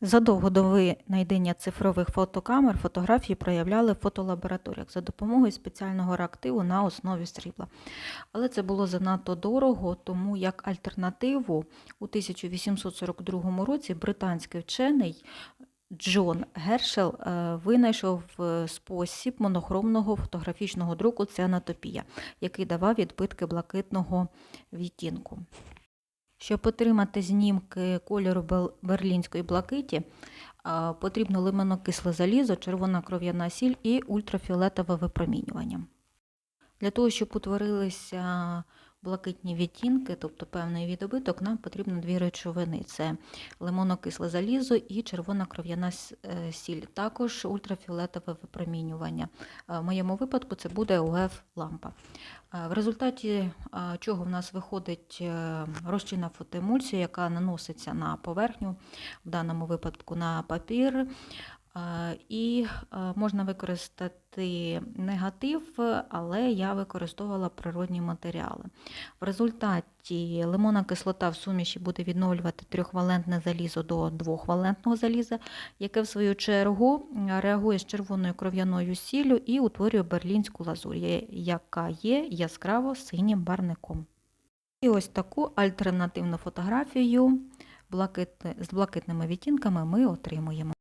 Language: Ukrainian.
Задовго до винайдення цифрових фотокамер фотографії проявляли в фотолабораторіях за допомогою спеціального реактиву на основі срібла. Але це було занадто дорого, тому як альтернативу у 1842 році британський вчений Джон Гершел е, винайшов е, спосіб монохромного фотографічного друку цианотопія, який давав відбитки блакитного відтінку. Щоб отримати знімки кольору берлінської блакиті, потрібно лимонокисле залізо, червона кров'яна сіль і ультрафіолетове випромінювання. Для того, щоб утворилися блакитні відтінки, тобто певний відобиток, нам потрібно дві речовини: це лимонокисле залізо і червона кров'яна е, сіль, також ультрафіолетове випромінювання. Е, В моєму випадку це буде УФ-лампа. Е, В результаті чого в нас виходить розчинна фотоемульсія, яка наноситься на поверхню, в даному випадку на папір. Е, І е, можна використати негатив, але я використовувала природні матеріали. В результаті лимонна кислота в суміші буде відновлювати трьохвалентне залізо до двохвалентного заліза, яке в свою чергу реагує з червоною кров'яною сіллю і утворює берлінську лазурь, яка є яскраво синім барником. І ось таку альтернативну фотографію з блакитними відтінками ми отримуємо.